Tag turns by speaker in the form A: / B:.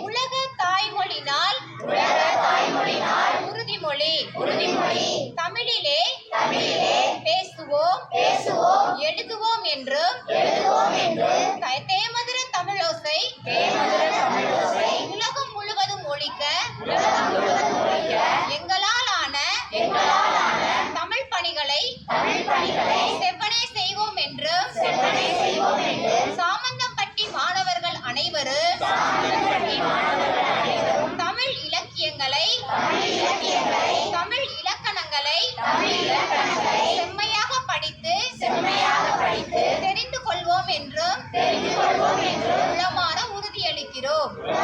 A: உலக தாய்மொழினால் உலக தாய்மொழி உறுதிமொழி. உறுதிமொழி. தமிழிலே தமிழிலே பேசுவோம். பேசுவோம். எழுதுவோம் என்று எழுதுவோம் என்று தேமதுர தமிழோசை தேமதுர தமிழோசை உலகம் முழுவதும் ஒழிக்க உலகம் முழுவதும் ஒழிக்க எங்களால் ஆன எங்களால் ஆன தமிழ் பணிகளை தமிழ் பணிகளை செவ்வனே செய்வோம் என்று செவ்வனே Cristo.